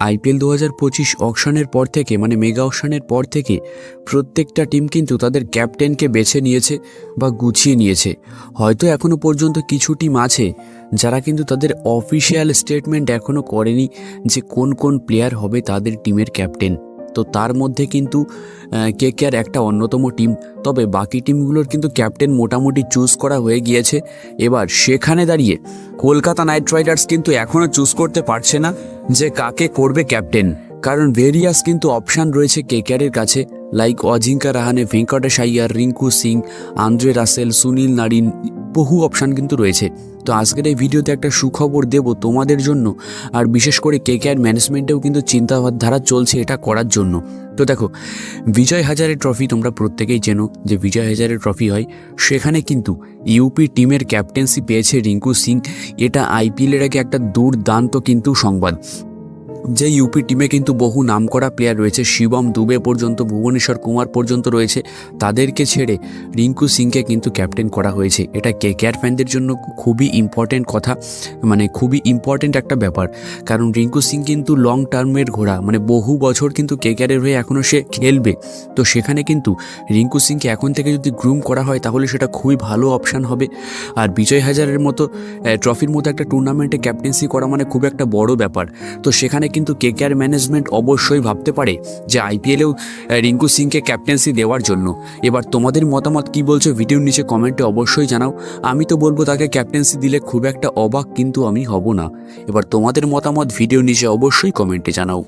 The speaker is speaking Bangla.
আইপিএল দু হাজার পঁচিশ অকশনের পর থেকে মানে মেগা অকশনের পর থেকে প্রত্যেকটা টিম কিন্তু তাদের ক্যাপ্টেনকে বেছে নিয়েছে বা গুছিয়ে নিয়েছে। হয়তো এখনও পর্যন্ত কিছু টিম আছে যারা কিন্তু তাদের অফিসিয়াল স্টেটমেন্ট এখনও করেনি যে কোন কোন প্লেয়ার হবে তাদের টিমের ক্যাপ্টেন। তো তার মধ্যে কিন্তু কে কে আর একটা অন্যতম টিম তবে বাকি টিমগুলোর কিন্তু ক্যাপ্টেন মোটামুটি চুজ করা হয়ে গিয়েছে। এবার সেখানে দাঁড়িয়ে কলকাতা নাইট রাইডার্স কিন্তু এখনও চুজ করতে পারছে না যে কাকে করবে ক্যাপ্টেন কারণ ভেরিয়াস কিন্তু অপশান রয়েছে কেকেআরের কাছে। Like Ajinkya Rahane Venkatesh Iyer Rinku Singh Andre Russell Sunil Narine বহু অপশান কিন্তু রয়েছে। তো আজকের এই ভিডিওতে একটা সুখবর দেব তোমাদের জন্য, আর বিশেষ করে কে কেকেআর ম্যানেজমেন্টেও কিন্তু চিন্তাধারা চলছে এটা করার জন্য। তো দেখো, বিজয় হাজারে ট্রফি তোমরা প্রত্যেকেই চেনো, যে বিজয় হাজারে ট্রফি হয়, সেখানে কিন্তু ইউপি টিমের ক্যাপ্টেন্সি পেয়েছে রিঙ্কু সিং। এটা আইপিএলের আগে একটা দুর্দান্ত কিন্তু সংবাদ। যে ইউপি টিমে কিন্তু বহু নামকরা প্লেয়ার রয়েছে। শিবম দুবে পর্যন্ত, ভুবনেশ্বর কুমার পর্যন্ত রয়েছে। তাদেরকে ছেড়ে রিঙ্কু সিংকে কিন্তু ক্যাপ্টেন করা হয়েছে। এটা কে কেয়ার ফ্যানদের জন্য খুবই ইম্পর্টেন্ট কথা মানে খুবই ইম্পর্টেন্ট একটা ব্যাপার। কারণ রিঙ্কু সিং কিন্তু লং টার্মের ঘোড়া মানে বহু বছর কিন্তু কে কেয়ারের হয়ে এখনও সে খেলবে। তো সেখানে কিন্তু রিঙ্কু সিংকে এখন থেকে যদি গ্রুম করা হয়, তাহলে সেটা খুবই ভালো অপশান হবে। আর বিজয় হাজারের মতো ট্রফির মতো একটা টুর্নামেন্টে ক্যাপ্টেন্সি করা মানে খুব একটা বড় ব্যাপার। তো সেখানে কিন্তু কেকেআর ম্যানেজমেন্ট অবশ্যই ভাবতে পারে যে আইপিএলেও রিঙ্কু সিংকে ক্যাপ্টেন্সি দেওয়ার জন্য। এবার তোমাদের মতামত কি বলছো ভিডিওর নিচে কমেন্টে অবশ্যই জানাও। আমি তো বলব তাকে ক্যাপ্টেন্সি দিলে খুব একটা অবাক কিন্তু আমি হব না। এবার তোমাদের মতামত ভিডিও নিচে অবশ্যই কমেন্টে জানাও।